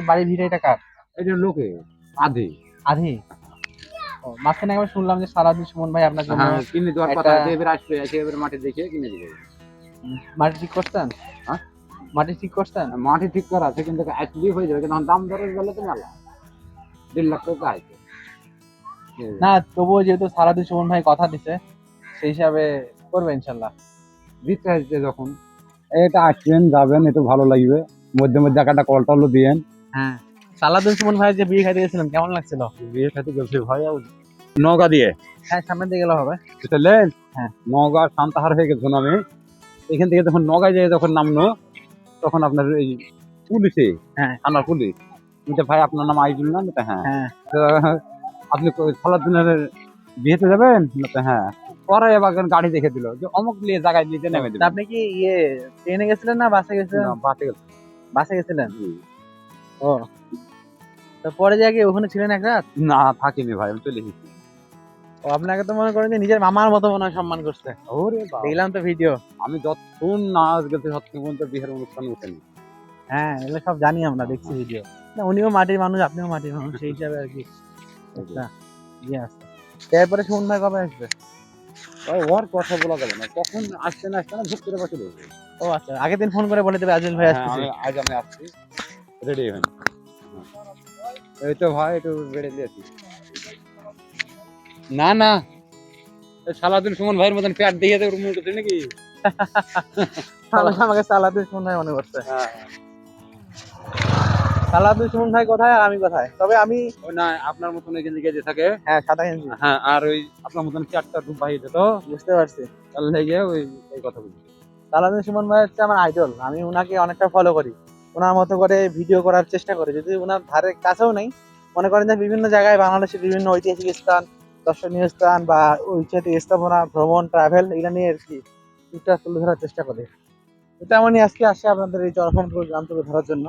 বাড়ির ভিড়ে এটা কার? এটা লোকে আধে। আধি? মাঝখানে একবার শুনলাম যে সারাদিন সুমন ভাই আপনার জন্য হ্যাঁ কিনে দেওয়ার কথা আছে এবার আসবে এসে এবার মাটি দেখে কিনে দিবে। মাটি ঠিক করছেন? হ্যাঁ? মাটি ঠিক করছেন? মাটি ঠিক করা আছে কিন্তু আসলেই হয়ে যাবে কিন্তু দাম দরের বেলা তো মেলা। দেড় লাখ টাকা আছে। না তবুও যেহেতু সারাদিন সুমন ভাই কথা দিছে সেই হিসাবে করবে ইনশাল্লাহ। দিতে আসছে যখন। এটা আসবেন যাবেন একটু ভালো লাগবে। মধ্যে মধ্যে একটা কল টলও দিয়েন। হ্যাঁ। সালাদুল সুমন ভাই যে বিয়ে খাইতে গেছিলাম কেমন লাগছিল? বিয়ে খাতে গেছে ভাই নগা দিয়ে। হ্যাঁ সামনে দিয়ে গেলে হবে। বুঝলেন হ্যাঁ। নগা শান্তাহার হয়ে গেছিলাম আমি? এখান থেকে যখন নগায় যায় যখন নামলো তখন আপনার এই পুলিশে হ্যাঁ। থানার পুলিশ। বলছে ভাই আপনার নাম আইজুল না? বলতে হ্যাঁ। হ্যাঁ। তো, আপনি সালাদিনের বিয়েতে যাবেন? বলতে হ্যাঁ। পরে এবার গাড়ি দেখে দিল যে অমুক নিয়ে জায়গায় নিতে নেমে দিল। আপনি কি ইয়ে ট্রেনে গেছিলেন না বাসে গেছিলেন? বাসে গেল বাসে গেছিলেন? ও। পরে যাকে ওখানে ছিলেন এক রাত? না থাকিনি ভাই আমি চলে এসেছি। ও আপনাকে তো মনে করেন যে নিজের মামার মতো মনে হয় সম্মান করছে। ওরে বাবা। দেখলাম তো ভিডিও আমি যতক্ষণ না গেছি ততক্ষণ পর্যন্ত বিয়ের অনুষ্ঠান উঠেনি। হ্যাঁ এগুলো সব জানি আমরা দেখছি ভিডিও না উনিও মাটির মানুষ আপনিও মাটির মানুষ সেই হিসাবে আর কি। তারপরে সুমন ভাই কবে আসবে? ওর কথা বলা যাবে না কখন আসছে না আসছে না ঝুঁক করে বসে ও আচ্ছা আগের দিন ফোন করে বলে দেবে আজিল ভাই হ্যাঁ, আসতেছে। আমি- আজ আমি আসছি। রেডি হন এই তো ভাই একটু বেড়ে দিয়েছি না না। সালাদিন সুমন ভাইয়ের মতন প্যাট দিয়ে দেবে মুখ করছে নাকি? আমাকে সুমন ভাই মনে করছে। হ্যাঁ। সুমন ভাই কোথায় আর আমি কোথায়? তবে আমি না আপনার মতন থাকে। হ্যাঁ সাদা গেঞ্জি। হ্যাঁ আর ওই আপনার মতন চারটা বাহির তো। বুঝতে পারছি। তাহলে ওই এই কথা বলছি। সালাদুল সুমন ভাই হচ্ছে আমার আইডল আমি ওনাকে অনেকটা ফলো করি। ওনার মতো করে ভিডিও করার চেষ্টা করে। যদি ওনার ধারে কাছেও নেই, মনে করেন যে বিভিন্ন জায়গায় বাংলাদেশের বিভিন্ন ঐতিহাসিক স্থান, দর্শনীয় স্থান বা ঐতিহাসিক স্থাপনা, ভ্রমণ ট্রাভেল এগুলো নিয়ে আর কি তুলে ধরার চেষ্টা করে। তেমনই আজকে আসে আপনাদের এই চরফনপুর গ্রাম তুলে ধরার জন্য।